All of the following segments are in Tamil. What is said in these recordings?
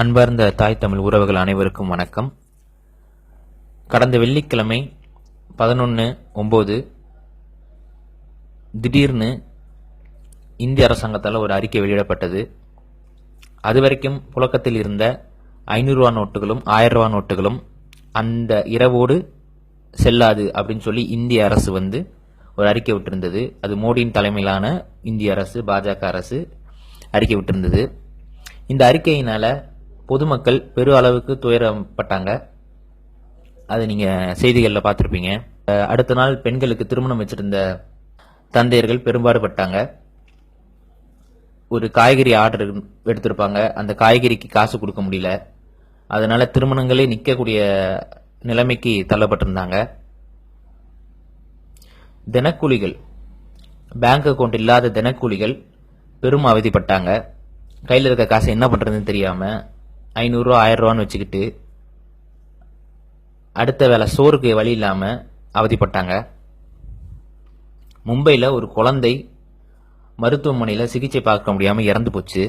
அன்பார்ந்த தாய் தமிழ் உறவுகள் அனைவருக்கும் வணக்கம். கடந்த வெள்ளிக்கிழமை பதினொன்று ஒம்பது திடீர்னு இந்திய அரசாங்கத்தால் ஒரு அறிக்கை வெளியிடப்பட்டது. அது வரைக்கும் புழக்கத்தில் இருந்த ஐநூறுரூவா நோட்டுகளும் ஆயிரம் ரூபா நோட்டுகளும் அந்த இரவோடு செல்லாது அப்படின்னு சொல்லி இந்திய அரசு வந்து ஒரு அறிக்கை விட்டிருந்தது. அது மோடியின் தலைமையிலான இந்திய அரசு பாஜக அரசு அறிக்கை விட்டிருந்தது. இந்த அறிக்கையினால் பொதுமக்கள் பெரு அளவுக்கு துயரப்பட்டாங்க. அது நீங்கள் செய்திகளில் பார்த்துருப்பீங்க. அடுத்த நாள் பெண்களுக்கு திருமணம் வச்சிருந்த தந்தையர்கள் பெரும்பாடுபட்டாங்க. ஒரு காய்கறி ஆர்டர் எடுத்திருப்பாங்க. அந்த காய்கறிக்கு காசு கொடுக்க முடியல. அதனால திருமணங்களே நிற்கக்கூடிய நிலைமைக்கு தள்ளப்பட்டிருந்தாங்க. தினக்கூலிகள் பேங்க் அக்கவுண்ட் இல்லாத தினக்கூலிகள் பெரும் அவதிப்பட்டாங்க. கையில் இருக்க காசை என்ன பண்ணுறதுன்னு தெரியாமல் ஐநூறுரூவா ஆயிரரூவான்னு வச்சுக்கிட்டு அடுத்த வேலை சோறுக்கு வழி இல்லாமல் அவதிப்பட்டாங்க. மும்பையில் ஒரு குழந்தை மருத்துவமனையில் சிகிச்சை பார்க்க முடியாமல் இறந்து போச்சு.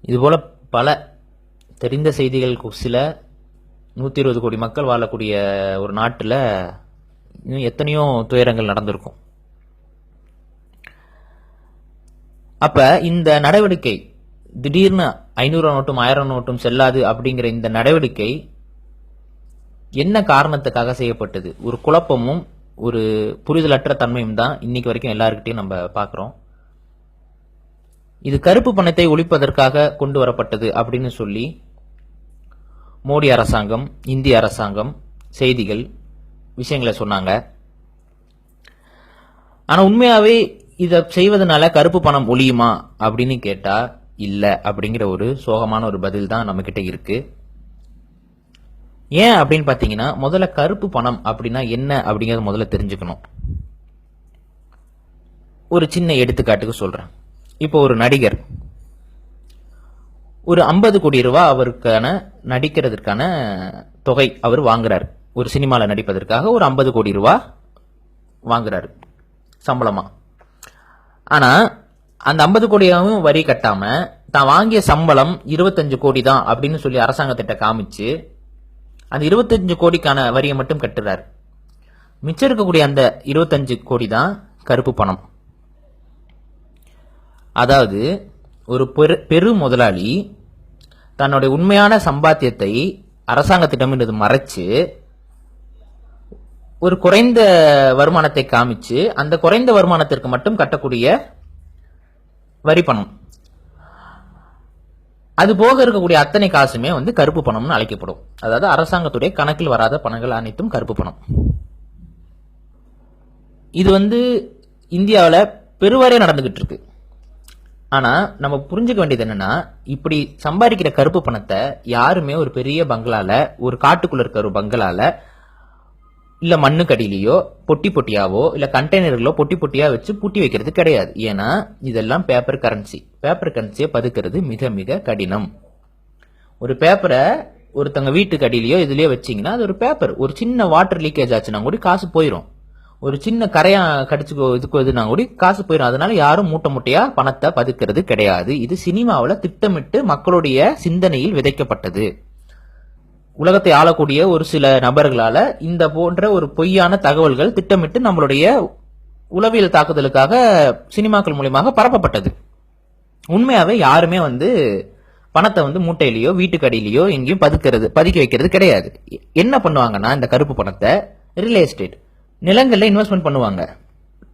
இதுபோல் பல தெரிந்த செய்திகள் சில நூற்றி இருபது கோடி மக்கள் வாழக்கூடிய ஒரு நாட்டில் இன்னும் எத்தனையோ துயரங்கள் நடந்திருக்கும். அப்போ இந்த நடவடிக்கை திடீர்னு ஐநூறு நோட்டும் ஆயிரம் நோட்டும் செல்லாது அப்படிங்கிற இந்த நடவடிக்கை என்ன காரணத்துக்காக செய்யப்பட்டது? ஒரு குழப்பமும் ஒரு புரிதலற்ற தன்மையும் தான் இன்னைக்கு வரைக்கும் எல்லாருக்கிட்டையும் நம்ம பார்க்குறோம். இது கருப்பு பணத்தை ஒழிப்பதற்காக கொண்டு வரப்பட்டது அப்படின்னு சொல்லி மோடி அரசாங்கம் இந்திய அரசாங்கம் செய்திகள் விஷயங்களை சொன்னாங்க. ஆனால் உண்மையாகவே இதை செய்வதனால கருப்பு பணம் ஒழியுமா அப்படின்னு கேட்டால் இல்லை அப்படிங்கிற ஒரு சோகமான ஒரு பதில் தான் நம்மக்கிட்ட இருக்குது இருக்கு. ஏன் அப்படின்னு பார்த்தீங்கன்னா முதல்ல கருப்பு பணம் அப்படின்னா என்ன அப்படிங்கிறத முதல்ல தெரிஞ்சுக்கணும். ஒரு சின்ன எடுத்துக்காட்டுக்கு சொல்கிறேன் இப்போ ஒரு நடிகர். ஒரு ஐம்பது கோடி ரூபா அவருக்கான நடிக்கிறதுக்கான தொகை அவர் வாங்குறாரு. ஒரு சினிமாவில் நடிப்பதற்காக ஒரு ஐம்பது கோடி ரூபா வாங்குறாரு. சம்பளமாக ஆனால் அந்த ஐம்பது கோடியாவும் வரி கட்டாம தான் வாங்கிய சம்பளம் இருபத்தஞ்சு கோடி தான் அப்படின்னு சொல்லி அரசாங்கத்திட்ட காமிச்சு அந்த இருபத்தஞ்சு கோடிக்கான வரியை மட்டும் கட்டுறாரு. மிச்சம் இருக்கக்கூடிய அந்த இருபத்தஞ்சு கோடி தான் கருப்பு பணம். அதாவது ஒரு பெரு பெரு முதலாளி தன்னுடைய உண்மையான சம்பாத்தியத்தை அரசாங்கத்திடமிருந்து மறைச்சு ஒரு குறைந்த வருமானத்தை காமிச்சு அந்த குறைந்த வருமானத்திற்கு மட்டும் கட்டக்கூடிய வரி பணம். அது போக இருக்கக்கூடிய அத்தனை காசுமே வந்து கருப்பு பணம்னு அழைக்கப்படும். அதாவது அரசாங்கத்துடைய கணக்கில் வராத பணங்கள் அனைத்தும் கருப்பு பணம். இது வந்து இந்தியாவில் பெருவாரியா நடந்துகிட்டு இருக்கு ஆனால் நம்ம புரிஞ்சுக்க வேண்டியது என்னன்னா இப்படி சம்பாதிக்கிற கருப்பு பணத்தை யாருமே ஒரு பெரிய பங்களால ஒரு காட்டுக்குள்ள இருக்கிற ஒரு பங்களால இல்ல மண்ணுக்கடியிலையோ பொட்டி பொட்டியாவோ இல்ல கண்டெய்னர்களோ பொட்டி பொட்டியா வச்சு பூட்டி வைக்கிறது கிடையாது. ஏன்னா இதெல்லாம் பேப்பர் கரன்சி பேப்பர் கரன்சியை பதுக்கிறது மிக மிக கடினம். ஒரு பேப்பரை ஒருத்தங்க வீட்டுக்கு அடியிலையோ இதுலயோ வச்சீங்கன்னா அது ஒரு பேப்பர் ஒரு சின்ன வாட்டர் லீக்கேஜ் ஆச்சுன்னா கூட காசு போயிடும் ஒரு சின்ன கரையா கடிச்சுக்கோ இதுக்கு இதுனா கூட காசு போயிடும் அதனால யாரும் மூட்டை மூட்டையா பணத்தை பதுக்கிறது கிடையாது. இது சினிமாவில் திட்டமிட்டு மக்களுடைய சிந்தனையில் விதைக்கப்பட்டது. உலகத்தை ஆளக்கூடிய ஒரு சில நபர்களால இந்த போன்ற ஒரு பொய்யான தகவல்கள் திட்டமிட்டு நம்மளுடைய உளவியல் தாக்குதலுக்காக சினிமாக்கள் மூலியமாக பரப்பப்பட்டது. உண்மையாவே யாருமே வந்து பணத்தை வந்து மூட்டையிலயோ வீட்டுக்கு எங்கேயும் பதுக்கிறது பதுக்கி வைக்கிறது கிடையாது. என்ன பண்ணுவாங்கன்னா இந்த கருப்பு பணத்தை ரியல் எஸ்டேட் நிலங்கள்ல இன்வெஸ்ட்மெண்ட் பண்ணுவாங்க.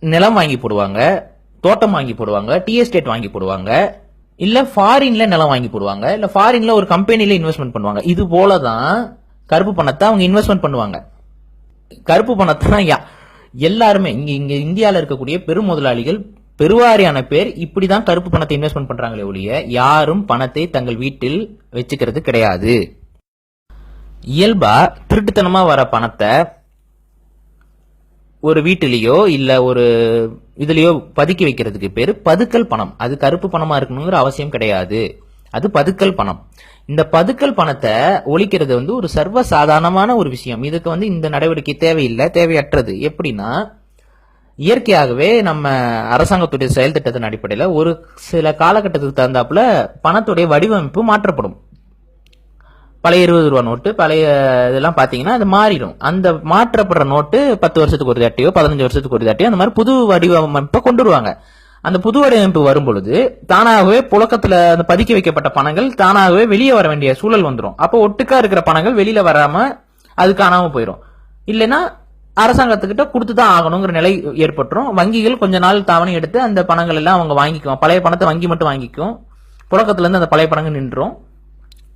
நிலம் வாங்கி போடுவாங்க தோட்டம் வாங்கி போடுவாங்க டி எஸ்டேட் வாங்கி போடுவாங்க. இல்ல ஃபாரின்ல நிலம் வாங்கி போடுவாங்க இல்ல ஃபாரின்ல ஒரு கம்பெனில இன்வெஸ்ட்மெண்ட் பண்ணுவாங்க. இது போலதான் கருப்பு பணத்தை அவங்க இன்வெஸ்ட்மெண்ட் பண்ணுவாங்க. கருப்பு பணத்தை தான் யா- எல்லாருமே இங்க இங்க இந்தியாவில் இருக்கக்கூடிய பெரும் முதலாளிகள் பெருவாரியான பேர் இப்படிதான் கருப்பு பணத்தை இன்வெஸ்ட்மெண்ட் பண்றாங்களே ஒழிய யாரும் பணத்தை தங்கள் வீட்டில் வச்சுக்கிறது கிடையாது. இயல்பா திருட்டுத்தனமா வர பணத்தை ஒரு வீட்டிலேயோ இல்ல ஒரு இதுலயோ பதுக்கி வைக்கிறதுக்கு பேரு பதுக்கல் பணம். அது கருப்பு பணமா இருக்கணுங்கிற அவசியம் கிடையாது. அது பதுக்கல் பணம். இந்த பதுக்கல் பணத்தை ஒழிக்கிறது வந்து ஒரு சர்வ சாதாரணமான ஒரு விஷயம். இதுக்கு வந்து இந்த நடவடிக்கை தேவையில்லை தேவையற்றது. எப்படின்னா இயற்கையாகவே நம்ம அரசாங்கத்துடைய செயல் திட்டத்தின் அடிப்படையில் ஒரு சில காலகட்டத்துக்கு தகுந்தாப்புல பணத்துடைய வடிவமைப்பு மாற்றப்படும். பழைய இருபது ரூபா நோட்டு பழைய இதெல்லாம் பார்த்தீங்கன்னா அது மாறிடும். அந்த மாற்றப்படுற நோட்டு பத்து வருஷத்துக்கு ஒரு தாட்டியோ பதினஞ்சு வருஷத்துக்கு ஒரு தாட்டியோ அந்த மாதிரி புது வடிவமைப்பை கொண்டு வருவாங்க. அந்த புது வடிவமைப்பு வரும் பொழுது தானாகவே புழக்கத்துல அந்த பதுக்கி வைக்கப்பட்ட பணங்கள் தானாகவே வெளியே வர வேண்டிய சூழல் வந்துடும் அப்போ ஒட்டுக்கா இருக்கிற பணங்கள் வெளியில வராம அது காணாம போயிடும் இல்லைன்னா அரசாங்கத்துக்கிட்ட கொடுத்து தான் ஆகணுங்கிற நிலை ஏற்பட்டுரும். வங்கிகள் கொஞ்ச நாள் தவணை எடுத்து அந்த பணங்கள் எல்லாம் அவங்க வாங்கிக்குவோம் பழைய பணத்தை வங்கி மட்டும் வாங்கிக்கும். புழக்கத்துல இருந்து அந்த பழைய பணங்கள் நின்றும்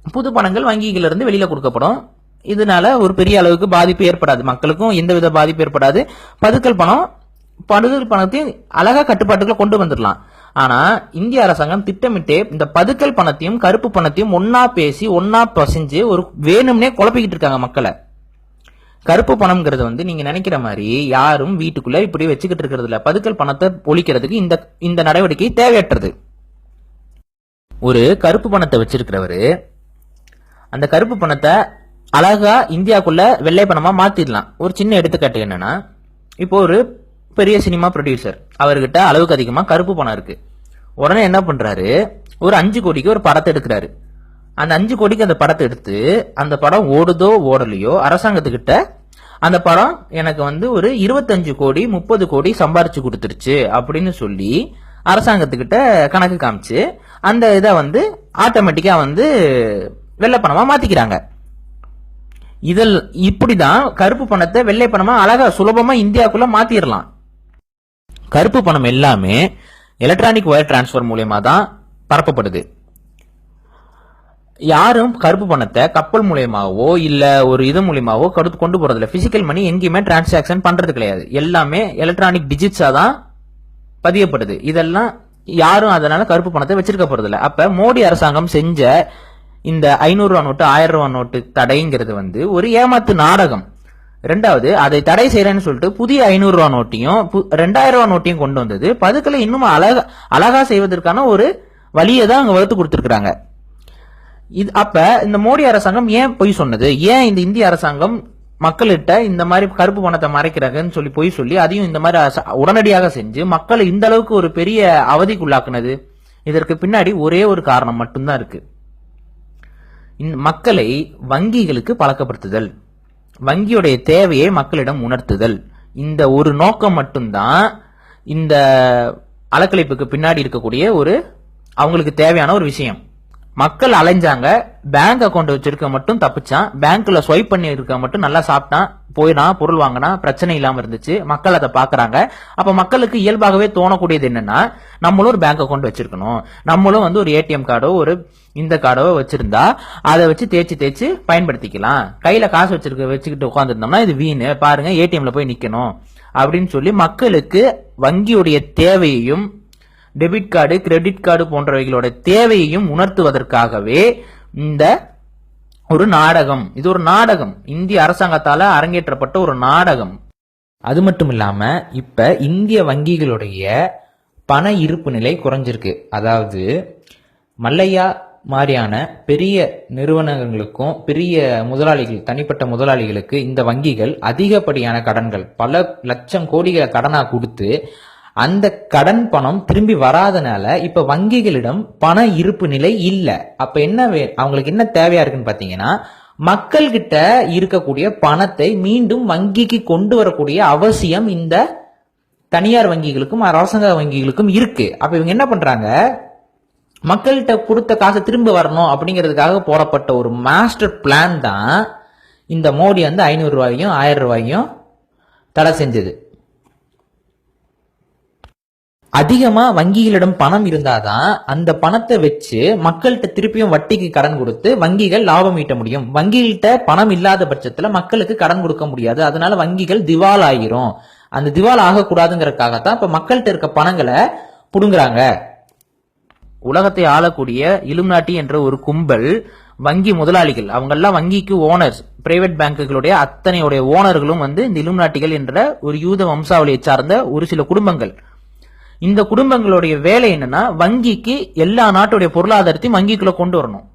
புது பணங்கள் வங்கிகள் இருந்து வெளியில கொடுக்கப்படும். இதனால ஒரு பெரிய அளவுக்கு பாதிப்பு ஏற்படாது. மக்களுக்கும் எந்தவித பாதிப்பு ஏற்படாது. பதுக்கல் பணம் பதுக்கல் பணத்தையும் அழகா கட்டுப்பாட்டுக்குள்ள கொண்டு வந்துடலாம். ஆனா இந்திய அரசாங்கம் திட்டமிட்டே இந்த பதுக்கல் பணத்தையும் கருப்பு பணத்தையும் ஒன்னா பேசி ஒன்னா பசிஞ்சு ஒரு வேணும்னே குழப்பிக்கிட்டு இருக்காங்க மக்களை. கருப்பு பணம்ங்கிறது வந்து நீங்க நினைக்கிற மாதிரி யாரும் வீட்டுக்குள்ள இப்படி வச்சுக்கிட்டு இருக்கிறது இல்ல. பதுக்கல் பணத்தை ஒழிக்கிறதுக்கு இந்த இந்த நடவடிக்கை தேவையற்றது. ஒரு கருப்பு பணத்தை வச்சிருக்கிறவரு அந்த கருப்பு பணத்தை அழகா இந்தியாக்குள்ள வெள்ளை பணமா மாத்திடலாம். ஒரு சின்ன எடுத்துக்காட்டு என்னன்னா இப்போ ஒரு பெரிய சினிமா ப்ரொடியூசர் அவர்கிட்ட அளவுக்கு அதிகமா கருப்பு பணம் இருக்கு. உடனே என்ன பண்றாரு? ஒரு அஞ்சு கோடிக்கு ஒரு படத்தை எடுக்கிறாரு. அந்த அஞ்சு கோடிக்கு அந்த படத்தை எடுத்து அந்த படம் ஓடுதோ ஓடலையோ அரசாங்கத்துக்கிட்ட அந்த படம் எனக்கு வந்து ஒரு இருபத்தஞ்சு கோடி முப்பது கோடி சம்பாரிச்சு கொடுத்துருச்சு அப்படின்னு சொல்லி அரசாங்கத்துக்கிட்ட கணக்கு காமிச்சு அந்த இதை வந்து ஆட்டோமேட்டிக்காக வந்து வெள்ளை பணமா மாத்திக்கிறாங்க. இதில் இப்படிதான் கருப்பு பணத்தை வெள்ளை பணமா அழகா சுலபமா இந்தியாக்குள்ள மாத்திரலாம். கருப்பு பணம் எல்லாமே எலக்ட்ரானிக் ஒயர் டிரான்ஸ்ஃபர் மூலியமா தான் பரப்பப்படுது. யாரும் கருப்பு பணத்தை கப்பல் மூலியமாவோ இல்ல ஒரு இது மூலியமாவோ கருத்து கொண்டு போகிறதில்ல பிசிக்கல் மணி எங்கேயுமே டிரான்சாக்ஷன் பண்றது கிடையாது. எல்லாமே எலக்ட்ரானிக் டிஜிட்ஸா தான் பதியப்படுது. இதெல்லாம் யாரும் அதனால கருப்பு பணத்தை வச்சிருக்க போறதில்லை. அப்போ அப்ப மோடி அரசாங்கம் செஞ்ச இந்த ஐநூறு ரூபா நோட்டு ஆயிரம் ரூபா நோட்டு தடைங்கிறது வந்து ஒரு ஏமாத்து நாடகம். ரெண்டாவது அதை தடை செய்யறேன்னு சொல்லிட்டு புதிய ஐநூறு ரூபா நோட்டையும் பு- ரெண்டாயிரம் ரூபா நோட்டையும் கொண்டு வந்தது. பதுக்கலை இன்னும் அழகா அழகா செய்வதற்கான ஒரு வழியை தான் அங்க வகுத்து கொடுத்துருக்குறாங்க. இது அப்ப இந்த மோடி அரசாங்கம் ஏன் பொய் சொன்னது? ஏன் இந்த இந்திய அரசாங்கம் மக்கள்கிட்ட இந்த மாதிரி கருப்பு பணத்தை மறைக்கிறாங்கன்னு சொல்லி பொய் சொல்லி அதையும் இந்த மாதிரி உடனடியாக செஞ்சு மக்களை இந்த அளவுக்கு ஒரு பெரிய அவதிக்குள்ளாக்குனது? இதற்கு பின்னாடி ஒரே ஒரு காரணம் மட்டும்தான் இருக்கு. மக்களை வங்கிகளுக்கு பழக்கப்படுத்துதல். வங்கியுடைய தேவையை மக்களிடம் உணர்த்துதல். இந்த ஒரு நோக்கம் மட்டும்தான் இந்த அலக்கழிப்புக்கு பின்னாடி இருக்கக்கூடிய ஒரு அவங்களுக்கு தேவையான ஒரு விஷயம். மக்கள் அலைஞ்சாங்க பேங்க் அக்கௌண்ட் வச்சிருக்க மட்டும் தப்பிச்சான் பேங்க்ல ஸ்வைப் பண்ணி இருக்க மட்டும் நல்லா சாப்பிட்டான் போயினா பொருள் வாங்கினா பிரச்சனை இல்லாம இருந்துச்சு மக்கள் அதை பாக்குறாங்க அப்ப மக்களுக்கு இயல்பாகவே தோணக்கூடியது என்னன்னா நம்மளும் ஒரு பேங்க் அக்கௌண்ட் வச்சிருக்கணும். நம்மளும் வந்து ஒரு ஏடிஎம் கார்டோ ஒரு இந்த கார்டோ வச்சிருந்தா அதை வச்சு தேய்ச்சி தேய்ச்சி பயன்படுத்திக்கலாம். கையில காசு வச்சிருக்க வச்சுக்கிட்டு உட்காந்துருந்தோம்னா இது வீணு. பாருங்க ஏடிஎம்ல போய் நிக்கணும். அப்படின்னு சொல்லி மக்களுக்கு வங்கியுடைய தேவையையும் டெபிட் கார்டு கிரெடிட் கார்டு போன்றவைகளோட தேவையையும் உணர்த்துவதற்காகவே இந்த ஒரு நாடகம் இது ஒரு நாடகம். இந்திய அரசாங்கத்தால அரங்கேற்றப்பட்ட ஒரு நாடகம். அது மட்டும் இல்லாம இப்ப இந்திய வங்கிகளுடைய பண இருப்பு நிலை குறைஞ்சிருக்கு. அதாவது மல்லையா மாதிரியான பெரிய நிறுவனங்களுக்கும் பெரிய முதலாளிகள் தனிப்பட்ட முதலாளிகளுக்கு இந்த வங்கிகள் அதிகப்படியான கடன்கள் பல லட்சம் கோடிகளை கடனாக கொடுத்து அந்த கடன் பணம் திரும்பி வராதனால இப்ப வங்கிகளிடம் பண இருப்பு நிலை இல்லை. அப்ப என்ன வே- அவங்களுக்கு என்ன தேவையா இருக்குன்னு பாத்தீங்கன்னா மக்கள் கிட்ட இருக்கக்கூடிய பணத்தை மீண்டும் வங்கிக்கு கொண்டு வரக்கூடிய அவசியம் இந்த தனியார் வங்கிகளுக்கும் அரசாங்க வங்கிகளுக்கும் இருக்கு. அப்ப இவங்க என்ன பண்றாங்க? மக்கள்கிட்ட கொடுத்த காசை திரும்ப வரணும் அப்படிங்கிறதுக்காக போடப்பட்ட ஒரு மாஸ்டர் பிளான் தான் இந்த மோடி வந்து ஐநூறு ரூபாயும் ஆயிரம் ரூபாயும் தடை செஞ்சது. அதிகமா வங்கிகளிடம் பணம் இருந்தாதான் அந்த பணத்தை வச்சு மக்கள்கிட்ட திருப்பியும் வட்டிக்கு கடன் கொடுத்து வங்கிகள் லாபம் ஈட்ட முடியும். வங்கிகள்கிட்ட பணம் இல்லாத பட்சத்துல மக்களுக்கு கடன் கொடுக்க முடியாது. அதனால வங்கிகள் திவால் ஆகிரும் அந்த திவால் ஆகக்கூடாதுங்கிறதுக்காகத்தான் இப்ப மக்கள்கிட்ட இருக்க பணங்களை புடுங்குறாங்க. உலகத்தை ஆளக்கூடிய இலுமினாட்டி என்ற ஒரு கும்பல் வங்கி முதலாளிகள். அவங்கெல்லாம் வங்கிக்கு ஓனர்ஸ் பிரைவேட் பேங்குகளுடைய அத்தனையுடைய ஓனர்களும் வந்து இந்த இலுமினாட்டிகள் என்ற ஒரு யூத வம்சாவளியை சார்ந்த ஒரு சில குடும்பங்கள். இந்த குடும்பங்களுடைய வேலை என்னன்னா வங்கிக்கு எல்லா நாட்டுடைய பொருளாதாரத்தையும் வங்கிக்குள்ள கொண்டு வரணும்.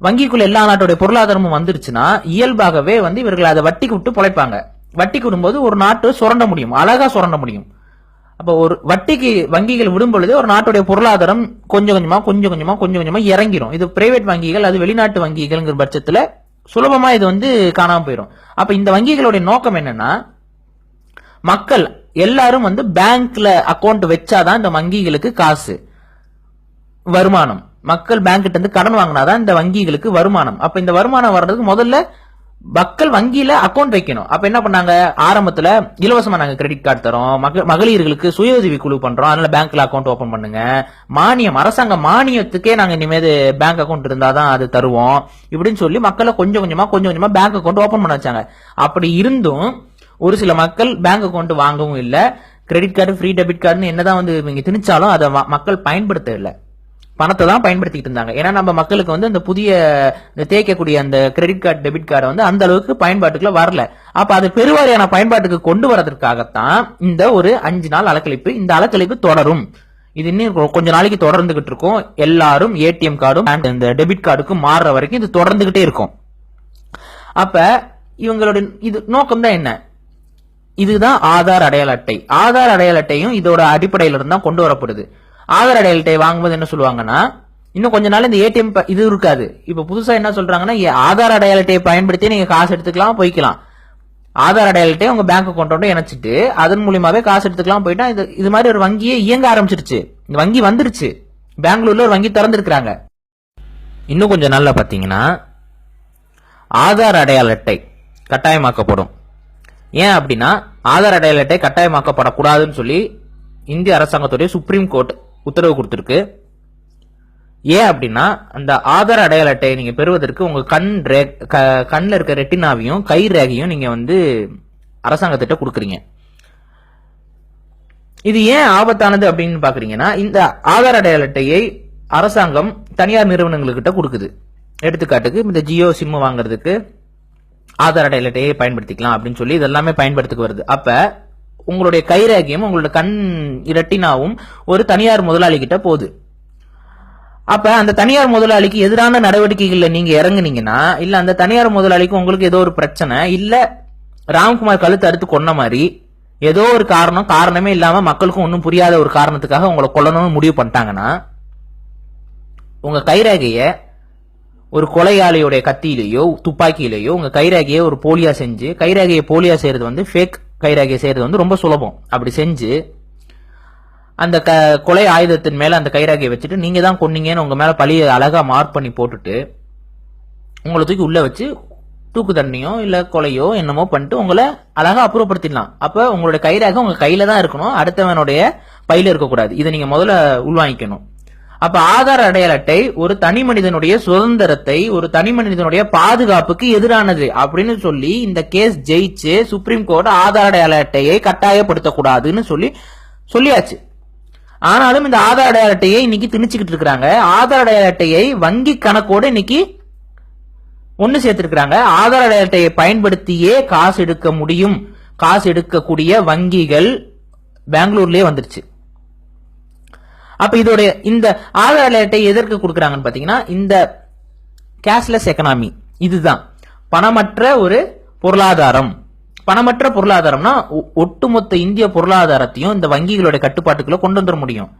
வங்கிக்குள்ள எல்லா நாட்டுடைய பொருளாதாரமும் வந்துருச்சுன்னா இயல்பாகவே வந்து இவர்கள் அதை வட்டிக்கு விட்டு பொழைப்பாங்க. வட்டிக்கு விடும்போது ஒரு நாட்டு சுரண்ட முடியும் அழகா சுரண்ட முடியும். அப்போ ஒரு வட்டிக்கு வங்கிகள் விடும் பொழுது ஒரு நாட்டுடைய பொருளாதாரம் கொஞ்சம் கொஞ்சமா கொஞ்சம் கொஞ்சமா கொஞ்சம் கொஞ்சமா இறங்கிரும். இது பிரைவேட் வங்கிகள் அது வெளிநாட்டு வங்கிகள்ங்கிற பட்சத்துல சுலபமா இது வந்து காணாம போயிடும் அப்ப இந்த வங்கிகளுடைய நோக்கம் என்னன்னா மக்கள் எல்லாரும் வந்து பேங்க்ல அக்கௌண்ட் வச்சாதான் இந்த வங்கிகளுக்கு காசு வருமானம். மக்கள் பேங்க்கிட்ட இருந்து கடன் வாங்கினாதான் இந்த வங்கிகளுக்கு வருமானம். அப்ப இந்த வருமானம் வர்றதுக்கு முதல்ல மக்கள் வங்கியில அக்கௌண்ட் வைக்கணும். அப்ப என்ன பண்ணாங்க? ஆரம்பத்துல இலவசமா நாங்க கிரெடிட் கார்டு தரோம். மக- மகளிர்களுக்கு சுய உதவி குழு பண்றோம். அதனால பேங்க்ல அக்கௌண்ட் ஓபன் பண்ணுங்க. மானியம் அரசாங்க மானியத்துக்கே நாங்க இனிமேல் பேங்க் அக்கௌண்ட் இருந்தாதான் அது தருவோம். இப்படின்னு சொல்லி மக்களை கொஞ்சம் கொஞ்சமா கொஞ்சம் கொஞ்சமா பேங்க் அக்கௌண்ட் ஓபன் பண்ண வச்சாங்க. அப்படி இருந்தும் ஒரு சில மக்கள் பேங்க் அக்கௌண்ட் வாங்கவும் இல்லை. கிரெடிட் கார்டு ஃப்ரீ டெபிட் கார்டுன்னு என்னதான் வந்து இவங்க திணிச்சாலும் அதை மக்கள் பயன்படுத்தவில்லை. பணத்தை தான் பயன்படுத்திக்கிட்டு இருந்தாங்க. ஏன்னா நம்ம மக்களுக்கு வந்து அந்த புதிய இந்த தேய்க்கக்கூடிய அந்த கிரெடிட் கார்டு டெபிட் கார்டை வந்து அந்த அளவுக்கு பயன்பாட்டுக்குள்ள வரல. அப்ப அது பெருவாரியான பயன்பாட்டுக்கு கொண்டு வரதற்காகத்தான் இந்த ஒரு அஞ்சு நாள் அலக்கழிப்பு இந்த அலக்கழிப்பு தொடரும். இது இன்னும் கொ- கொஞ்ச நாளைக்கு தொடர்ந்துகிட்டு இருக்கும். எல்லாரும் ஏடிஎம் கார்டும் அண்ட் இந்த டெபிட் கார்டுக்கும் மாறுற வரைக்கும் இது தொடர்ந்துகிட்டே இருக்கும். அப்ப இவங்களுடைய இது நோக்கம் தான் என்ன? இதுதான் ஆதார் அடையாள அட்டை. ஆதார் அடையாள அட்டையும் இதோட அடிப்படையில இருந்து தான் கொண்டு வரப்படுது. ஆதார் அடையாளத்தை வாங்கும்போது என்ன சொல்லுவாங்கன்னா இன்னும் கொஞ்ச நாள் இந்த ஏடிஎம் இது இருக்காது. இப்ப புதுசா என்ன சொல்றாங்கன்னா ஆதார் அடையாள அட்டையை பயன்படுத்தி நீங்க காசு எடுத்துக்கலாம் போய்க்கலாம். ஆதார் அடையாள அட்டையை உங்க பேங்க் அக்கௌண்ட்டோட இணைச்சிட்டு அதன் மூலியமாவே காசு எடுத்துக்கலாம் போயிட்டா இது இது மாதிரி ஒரு வங்கியே இயங்க ஆரம்பிச்சிருச்சு. இந்த வங்கி வந்துருச்சு. பெங்களூர்ல ஒரு வங்கி திறந்திருக்கிறாங்க. இன்னும் கொஞ்சம் நாள்ல பாத்தீங்கன்னா ஆதார் அடையாள அட்டை கட்டாயமாக்கப்படும். ஏன் அப்படின்னா ஆதார் அடையாள அட்டை கட்டாயமாக்கப்படக்கூடாதுன்னு சொல்லி இந்திய அரசாங்கத்துடைய சுப்ரீம் கோர்ட் உத்தரவு கொடுத்துருக்கு. ஏன் அப்படின்னா அந்த ஆதார் அடையாள அட்டையை நீங்கள் பெறுவதற்கு உங்கள் கண் ரே க- கண்ணில் இருக்க ரெட்டினாவையும் கை ரேகையும் நீங்கள் வந்து அரசாங்கத்திட்ட கொடுக்குறீங்க. இது ஏன் ஆபத்தானது அப்படின்னு பார்க்குறீங்கன்னா இந்த ஆதார் அடையாள அட்டையை அரசாங்கம் தனியார் நிறுவனங்கள்கிட்ட கொடுக்குது. எடுத்துக்காட்டுக்கு இந்த ஜியோ சிம்மு வாங்குறதுக்கு ஆதார் அடையாள அட்டையை பயன்படுத்திக்கலாம் அப்படின்னு சொல்லி இதெல்லாமே பயன்படுத்துக்கு வருது. அப்போ உங்களுடைய கைரேகையும் உங்களோட கண் இரட்டினாவும் ஒரு தனியார் முதலாளி கிட்ட போகுது. அப்ப அந்த தனியார் முதலாளிக்கு எதிரான நடவடிக்கைகள்ல நீங்க இறங்குனீங்கன்னா இல்ல அந்த தனியார் முதலாளிக்கு உங்களுக்கு ஏதோ ஒரு பிரச்சனை இல்ல ராம்குமார் கழுத்து அறுத்து கொன்ன மாதிரி ஏதோ ஒரு காரணம் காரணமே இல்லாம மக்களுக்கும் ஒன்றும் புரியாத ஒரு காரணத்துக்காக உங்களை கொல்லணும்னு முடிவு பண்ணிட்டாங்கன்னா உங்க கைரேகைய ஒரு கொலையாளியுடைய கத்தியிலேயோ துப்பாக்கியிலேயோ உங்க கைரேகையை ஒரு போலியா செஞ்சு கைரேகையை போலியா செய்யறது வந்து ஃபேக் கைராகியை செய்யறது வந்து ரொம்ப சுலபம். அப்படி செஞ்சு அந்த க கொலை ஆயுதத்தின் மேல அந்த கைராகியை வச்சுட்டு நீங்க தான் கொன்னீங்கன்னு உங்க மேல பழிய அழகா மார்க் பண்ணி போட்டுட்டு உங்களை தூக்கி உள்ள வச்சு தூக்கு தண்டனையோ இல்ல கொலையோ என்னமோ பண்ணிட்டு உங்களை அழகா அப்புறப்படுத்திடலாம். அப்ப உங்களுடைய கைராக உங்க கையில தான் இருக்கணும். அடுத்தவனுடைய பையில இருக்கக்கூடாது. இதை நீங்க முதல்ல உள்வாங்கிக்கணும். அப்ப ஆதார் அடையாள அட்டை ஒரு தனி மனிதனுடைய சுதந்திரத்தை ஒரு தனி மனிதனுடைய பாதுகாப்புக்கு எதிரானது அப்படின்னு சொல்லி இந்த கேஸ் ஜெயிச்சு சுப்ரீம் கோர்ட் ஆதார் அடையாள அட்டையை கட்டாயப்படுத்தக்கூடாதுன்னு சொல்லி சொல்லியாச்சு. ஆனாலும் இந்த ஆதார் அடையாள அட்டையை இன்னைக்கு திணிச்சுக்கிட்டு இருக்கிறாங்க. ஆதார் அடையாள அட்டையை வங்கி கணக்கோட இன்னைக்கு ஒன்று சேர்த்திருக்கிறாங்க. ஆதார் அடையாள அட்டையை பயன்படுத்தியே காசு எடுக்க முடியும். காசு எடுக்கக்கூடிய வங்கிகள் பெங்களூர்லயே வந்துருச்சு. அப்ப இதோட இந்த ஆதார் அலையட்டை எதற்கு கொடுக்குறாங்கன்னு பாத்தீங்கன்னா இந்த கேஷ்லெஸ் எக்கனாமி இதுதான். பணமற்ற ஒரு பொருளாதாரம். பணமற்ற பொருளாதாரம்னா ஒ- ஒட்டுமொத்த இந்திய பொருளாதாரத்தையும் இந்த வங்கிகளுடைய கட்டுப்பாட்டுக்குள்ள கொண்டு வந்துட முடியும்.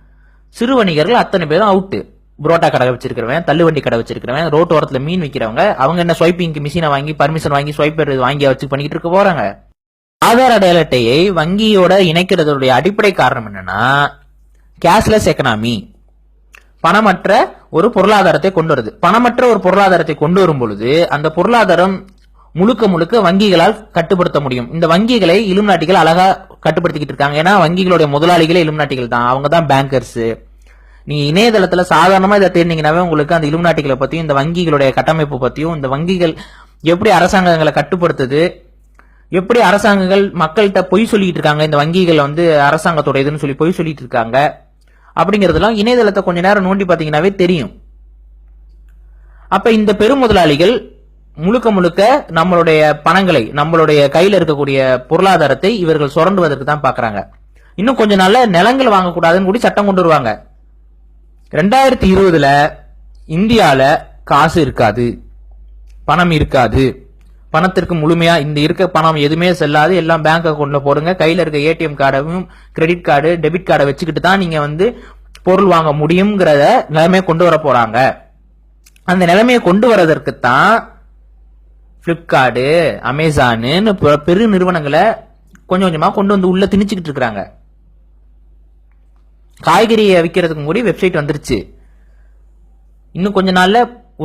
சிறு வணிகர்கள் அத்தனை பேரும் அவுட்டு புரோட்டா கடை வச்சிருக்கிறவன் தள்ளுவண்டி கடை வச்சிருக்கிறவன் ரோட்டு ஓரத்தில் மீன் விற்கிறவங்க அவங்க என்ன ஸ்வைப்பிங் மிஷினை வாங்கி பர்மிஷன் வாங்கி ஸ்வைப்பர் வாங்கி வச்சு பண்ணிட்டு இருக்க போறாங்க. ஆதார் அடையாள அட்டையை வங்கியோட இணைக்கிறதுடைய அடிப்படை காரணம் என்னன்னா கேஷ்லெஸ் எக்கனாமி. பணமற்ற ஒரு பொருளாதாரத்தை கொண்டு வருது. பணமற்ற ஒரு பொருளாதாரத்தை கொண்டு வரும் பொழுது அந்த பொருளாதாரம் முழுக்க முழுக்க வங்கிகளால் கட்டுப்படுத்த முடியும். இந்த வங்கிகளை இலுமினாட்டிகள் அழகா கட்டுப்படுத்திக்கிட்டு இருக்காங்க. ஏன்னா வங்கிகளுடைய முதலாளிகளே இலுமினாட்டிகள் தான். அவங்க தான் பேங்கர்ஸ் நீங்க இணையதளத்துல சாதாரணமா இதை தேடினீங்கன்னாவே உங்களுக்கு அந்த இலுமினாட்டிகளை பத்தியும் இந்த வங்கிகளுடைய கட்டமைப்பு பத்தியும் இந்த வங்கிகள் எப்படி அரசாங்கங்களை கட்டுப்படுத்துது எப்படி அரசாங்கங்கள் மக்கள்கிட்ட பொய் சொல்லிட்டு இருக்காங்க இந்த வங்கிகள் வந்து அரசாங்கத்தோட இதுன்னு சொல்லி பொய் சொல்லிட்டு இருக்காங்க. அப்படிங்கிறதுலாம் இணையதளத்தை கொஞ்ச நேரம் நோண்டி பார்த்தீங்கன்னாவே தெரியும். அப்ப இந்த பெருமுதலாளிகள் முழுக்க முழுக்க நம்மளுடைய பணங்களை நம்மளுடைய கையில் இருக்கக்கூடிய பொருளாதாரத்தை இவர்கள் சுரண்டுவதற்கு தான் பாக்குறாங்க. இன்னும் கொஞ்ச நாள்ல நிலங்கள் வாங்கக்கூடாதுன்னு கூடி சட்டம் கொண்டு வருவாங்க. ரெண்டாயிரத்தி இருபதுல இந்தியால காசு இருக்காது பணம் இருக்காது. பணத்திற்கு முழுமையா இந்த இருக்க பணம் எதுவுமே செல்லாது. எல்லாம் பேங்க் அக்கௌண்ட்ல போடுங்க. கையில இருக்க ஏடிஎம் கார்டையும் கிரெடிட் கார்டு டெபிட் கார்டை வச்சுக்கிட்டு தான் நீங்க வந்து பொருள் வாங்க முடியுங்கிறத நிலைமையை கொண்டு வர போறாங்க. அந்த நிலைமையை கொண்டு வரதற்கு தான் பிளிப்கார்டு அமேசானு பெரு நிறுவனங்களை கொஞ்சம் கொஞ்சமா கொண்டு வந்து உள்ள திணிச்சுக்கிட்டு இருக்கிறாங்க. காய்கறியை விற்கிறதுக்கு கூட வெப்சைட் வந்துருச்சு. இன்னும் கொஞ்ச நாள்ல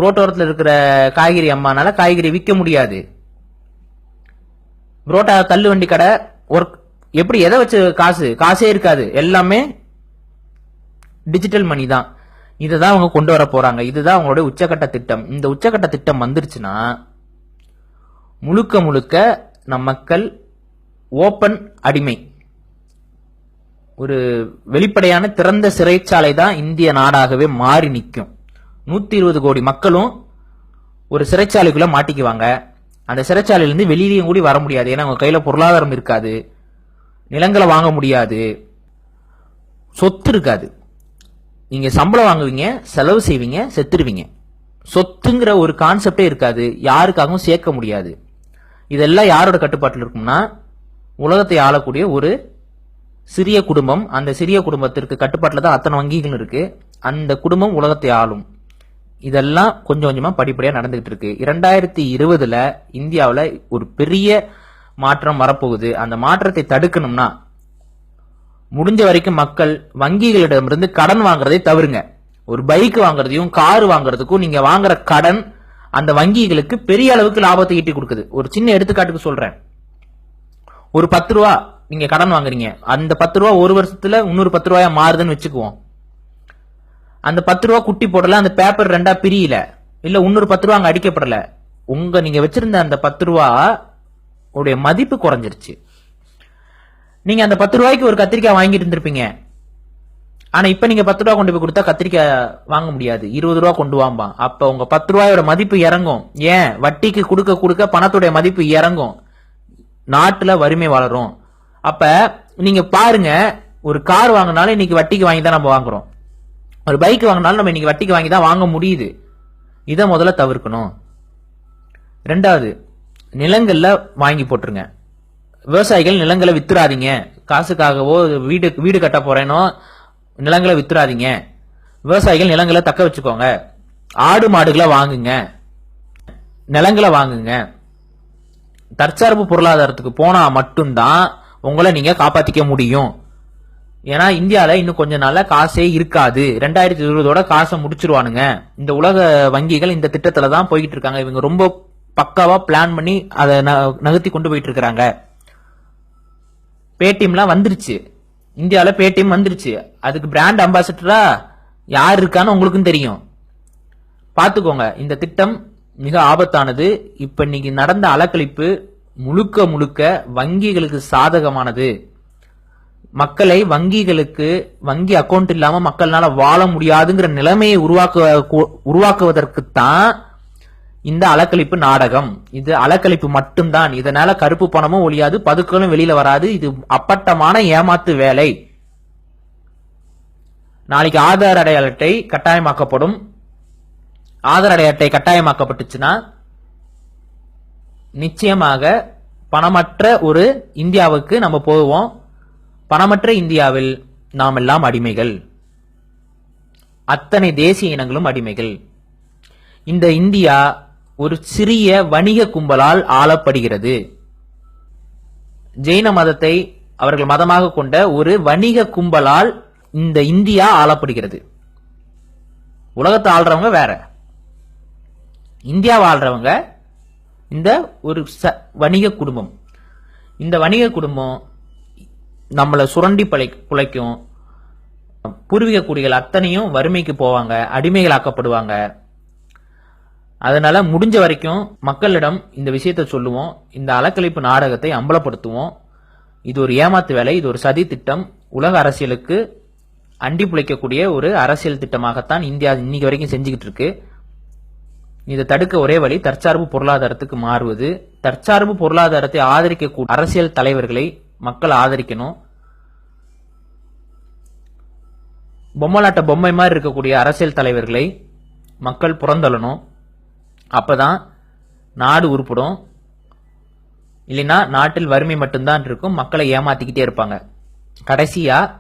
ரோட்டோரத்தில் இருக்கிற காய்கறி அம்மானால காய்கறி விற்க முடியாது. புரோட்டா தள்ளு வண்டி கடை ஒர்க் எப்படி எதை வச்சு காசு? காசே இருக்காது. எல்லாமே டிஜிட்டல் மணி தான். இதை தான் அவங்க கொண்டு வர போறாங்க. இதுதான் அவங்களுடைய உச்சக்கட்ட திட்டம். இந்த உச்சக்கட்ட திட்டம் வந்துருச்சுன்னா முழுக்க முழுக்க நம் மக்கள் ஓப்பன் அடிமை. ஒரு வெளிப்படையான திறந்த சிறைச்சாலை தான் இந்திய நாடாகவே மாறி நிற்கும். நூத்தி இருபது கோடி மக்களும் ஒரு சிறைச்சாலைக்குள்ள மாட்டிக்குவாங்க. அந்த சிறைச்சாலையிலேருந்து வெளியிலையும் கூடி வர முடியாது. ஏன்னா அவங்க கையில் பொருளாதாரம் இருக்காது. நிலங்களை வாங்க முடியாது. சொத்து இருக்காது. நீங்கள் சம்பளம் வாங்குவீங்க செலவு செய்வீங்க செத்துருவீங்க சொத்துங்கிற ஒரு கான்செப்டே இருக்காது. யாருக்காகவும் சேர்க்க முடியாது. இதெல்லாம் யாரோட கட்டுப்பாட்டில் இருக்கும்னா உலகத்தை ஆளக்கூடிய ஒரு சிறிய குடும்பம் அந்த சிறிய குடும்பத்திற்கு கட்டுப்பாட்டில் தான் அத்தனை வங்கிகள் இருக்குது அந்த குடும்பம் உலகத்தை ஆளும். இதெல்லாம் கொஞ்சம் கொஞ்சமாக படிப்படியாக நடந்துகிட்டு இருக்கு. இரண்டாயிரத்தி இருபதுல இந்தியாவில் ஒரு பெரிய மாற்றம் வரப்போகுது. அந்த மாற்றத்தை தடுக்கணும்னா முடிஞ்ச வரைக்கும் மக்கள் வங்கிகளிடமிருந்து கடன் வாங்குறதை தவிருங்க ஒரு பைக் வாங்குறதையும் கார் வாங்குறதுக்கும் நீங்க வாங்குற கடன் அந்த வங்கிகளுக்கு பெரிய அளவுக்கு லாபத்தை ஈட்டி கொடுக்குது. ஒரு சின்ன எடுத்துக்காட்டுக்கு சொல்றேன். ஒரு பத்து ரூபா நீங்க கடன் வாங்குறீங்க. அந்த பத்து ரூபா ஒரு வருஷத்துல இன்னொரு பத்து ரூபாயா மாறுதுன்னு வச்சுக்குவோம். அந்த பத்து ரூபா குட்டி போடல அந்த பேப்பர் ரெண்டா பிரியல. இல்ல இன்னொரு பத்து ரூபா அங்க அடிக்கப்படல. உங்க நீங்க வச்சிருந்த அந்த பத்து ரூபா உடைய மதிப்பு குறைஞ்சிருச்சு. நீங்க அந்த பத்து ரூபாய்க்கு ஒரு கத்திரிக்காய் வாங்கிட்டு இருந்திருப்பீங்க. ஆனா இப்ப நீங்க பத்து ரூபா கொண்டு போய் கொடுத்தா கத்திரிக்காய் வாங்க முடியாது. இருபது ரூபா கொண்டு வாம்பா அப்ப உங்க பத்து ரூபாயோட மதிப்பு இறங்கும். ஏன்? வட்டிக்கு கொடுக்க கொடுக்க பணத்துடைய மதிப்பு இறங்கும். நாட்டுல வறுமை வளரும். அப்ப நீங்க பாருங்க ஒரு கார் வாங்கினாலும் இன்னைக்கு வட்டிக்கு வாங்கி தான் நம்ம வாங்குறோம். ஒரு பைக் வாங்கினாலும் நம்ம இன்னைக்கு வட்டிக்கு வாங்கி தான் வாங்க முடியுது. இதை முதல்ல தவிர்க்கணும். ரெண்டாவது நிலங்களில் வாங்கி போட்டுருங்க. விவசாயிகள் நிலங்களை வித்துறாதீங்க. காசுக்காகவோ வீடு வீடு கட்ட போறேனோ நிலங்களை வித்துறாதீங்க. விவசாயிகள் நிலங்களை தக்க வச்சுக்கோங்க. ஆடு மாடுகளை வாங்குங்க. நிலங்களை வாங்குங்க. தற்சார்பு பொருளாதாரத்துக்கு போனா மட்டும்தான் உங்களை நீங்க காப்பாத்திக்க முடியும். ஏன்னா இந்தியால இன்னும் கொஞ்ச நாள்ல காசே இருக்காது. ரெண்டாயிரத்தி இருபதோட காசை முடிச்சிருவானுங்க. இந்த உலக வங்கிகள் இந்த திட்டத்துல தான் போய்கிட்டு இருக்காங்க இவங்க ரொம்ப பக்காவா பிளான் பண்ணி அதை ந- நகர்த்தி கொண்டு போயிட்டு இருக்கிறாங்க பேடிஎம்லாம் வந்துருச்சு. இந்தியாவில் பேடிஎம் வந்துருச்சு. அதுக்கு பிராண்ட் அம்பாசிடரா யார் இருக்கான்னு உங்களுக்கும் தெரியும். பார்த்துக்கோங்க இந்த திட்டம் மிக ஆபத்தானது. இப்ப இன்னைக்கு நடந்த அலக்கழிப்பு முழுக்க முழுக்க வங்கிகளுக்கு சாதகமானது. மக்களை வங்கிகளுக்கு வங்கி அக்கௌண்ட் இல்லாம மக்கள்னால வாழ முடியாதுங்கிற நிலைமையை உருவாக்க உருவாக்குவதற்குத்தான் இந்த அலக்கழிப்பு நாடகம். இது அலக்கழிப்பு மட்டும்தான். இதனால கருப்பு பணமும் ஒழியாது பதுக்களும் வெளியில வராது. இது அப்பட்டமான ஏமாத்து வேலை. நாளைக்கு ஆதார் அடையாள அட்டை கட்டாயமாக்கப்படும். ஆதார் அடை அட்டை கட்டாயமாக்கப்பட்டுச்சுன்னா நிச்சயமாக பணமற்ற ஒரு இந்தியாவுக்கு நம்ம போவோம். பணமற்ற இந்தியாவில் நாம் எல்லாம் அடிமைகள். அத்தனை தேசிய இனங்களும் அடிமைகள். இந்த இந்தியா ஒரு சிறிய வணிக கும்பலால் ஆளப்படுகிறது. ஜெயின மதத்தை அவர்கள் மதமாக கொண்ட ஒரு வணிக கும்பலால் இந்த இந்தியா ஆளப்படுகிறது. உலகத்தை ஆள்றவங்க வேற. இந்தியாவை ஆள்றவங்க இந்த ஒரு ச- வணிக குடும்பம். இந்த வணிக குடும்பம் நம்மளை சுரண்டி பழை புழைக்கும். பூர்வீக குடிகள் அத்தனையும் வறுமைக்கு போவாங்க அடிமைகளாக்கப்படுவாங்க. அதனால முடிஞ்ச வரைக்கும் மக்களிடம் இந்த விஷயத்தை சொல்லுவோம். இந்த அலக்கழிப்பு நாடகத்தை அம்பலப்படுத்துவோம். இது ஒரு ஏமாத்து வேலை இது ஒரு சதி திட்டம். உலக அரசியலுக்கு அண்டி புழைக்கக்கூடிய ஒரு அரசியல் திட்டமாகத்தான் இந்தியா இன்னைக்கு வரைக்கும் செஞ்சுக்கிட்டு இருக்கு. இதை தடுக்க ஒரே வழி தற்சார்பு பொருளாதாரத்துக்கு மாறுவது. தற்சார்பு பொருளாதாரத்தை ஆதரிக்க அரசியல் தலைவர்களை மக்கள் ஆதரிக்கணும். பொம்மலாட்ட பொம்மை மாதிரி இருக்கக்கூடிய அரசியல் தலைவர்களை மக்கள் புறந்தள்ளணும். அப்பதான் நாடு உருப்படும். இல்லைன்னா நாட்டில் வறுமை மட்டும்தான் இருக்கும். மக்களை ஏமாத்திக்கிட்டே இருப்பாங்க. கடைசியா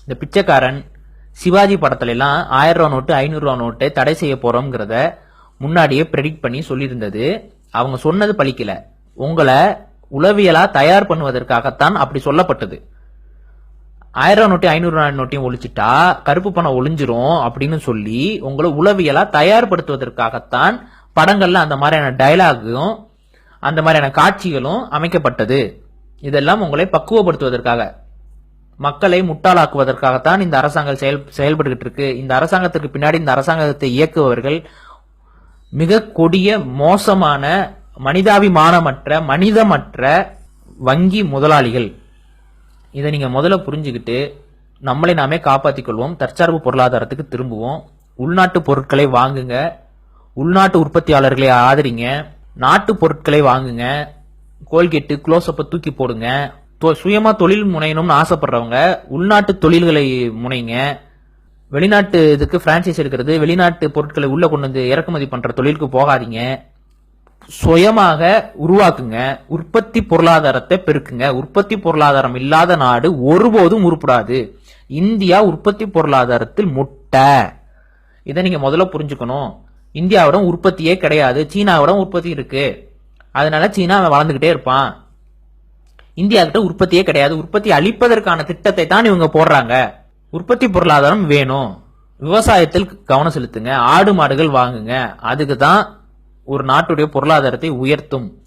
இந்த பிச்சைக்காரன் சிவாஜி படத்துல எல்லாம் ஆயிரம் ரூபா நோட்டு ஐநூறு ரூபா நோட்டு தடை செய்ய போறோம்ங்கிறத முன்னாடியே ப்ரெடிக்ட் பண்ணி சொல்லியிருந்தது. அவங்க சொன்னது பழிக்கல. உங்களை உளவியலா தயார் பண்ணுவதற்காகத்தான் அப்படி சொல்லப்பட்டது. ஆயிரம் நோட்டி ஐநூறு ரூபாய் நோட்டையும் ஒழிச்சிட்டா கருப்பு பணம் ஒளிஞ்சிரும் அப்படின்னு சொல்லி உங்களை உளவியலா தயார்படுத்துவதற்காகத்தான் படங்கள்ல அந்த மாதிரியான டயலாகும் அந்த மாதிரியான காட்சிகளும் அமைக்கப்பட்டது. இதெல்லாம் உங்களை பக்குவப்படுத்துவதற்காக மக்களை முட்டாளாக்குவதற்காகத்தான் இந்த அரசாங்கம் செயல் செயல்பட்டுகிட்டு இருக்கு. இந்த அரசாங்கத்திற்கு பின்னாடி இந்த அரசாங்கத்தை இயக்குபவர்கள் மிக கொடிய மோசமான மனிதாபிமானமற்ற மனிதமற்ற வங்கி முதலாளிகள். இதை நீங்க முதல்ல புரிஞ்சுக்கிட்டு நம்மளை நாமே காப்பாற்றிக் கொள்வோம் தற்சார்பு பொருளாதாரத்துக்கு திரும்புவோம் உள்நாட்டு பொருட்களை வாங்குங்க உள்நாட்டு உற்பத்தியாளர்களை ஆதரிங்க நாட்டு பொருட்களை வாங்குங்க கோல்கேட்டு க்ளோஸ்அப்பை தூக்கி போடுங்க தொ- சுயமா தொழில் முனையணும்னு ஆசைப்படுறவங்க உள்நாட்டு தொழில்களை முனைங்க வெளிநாட்டு இதுக்கு பிரான்சைஸ் எடுக்கிறது வெளிநாட்டு பொருட்களை உள்ள கொண்டு வந்து இறக்குமதி பண்ற தொழிலுக்கு போகாதீங்க சுயமாக உருவாக்குங்க. உற்பத்தி பொருளாதாரத்தை பெருக்குங்க. உற்பத்தி பொருளாதாரம் இல்லாத நாடு ஒருபோதும் உருப்படாது. இந்தியா உற்பத்தி பொருளாதாரத்தில் முட்டை. இதை நீங்க முதல்ல புரிஞ்சுக்கணும். இந்தியாவிடம் உற்பத்தியே கிடையாது. சீனாவிடம் உற்பத்தி இருக்கு. அதனால சீனா அவன் வளர்ந்துகிட்டே இருப்பான். இந்தியா கிட்ட உற்பத்தியே கிடையாது. உற்பத்தி அளிப்பதற்கான திட்டத்தை தான் இவங்க போடுறாங்க. உற்பத்தி பொருளாதாரம் வேணும். விவசாயத்தில் கவனம் செலுத்துங்க. ஆடு மாடுகள் வாங்குங்க. அதுக்கு தான் ஒரு நாட்டுடைய பொருளாதாரத்தை உயர்த்தும்.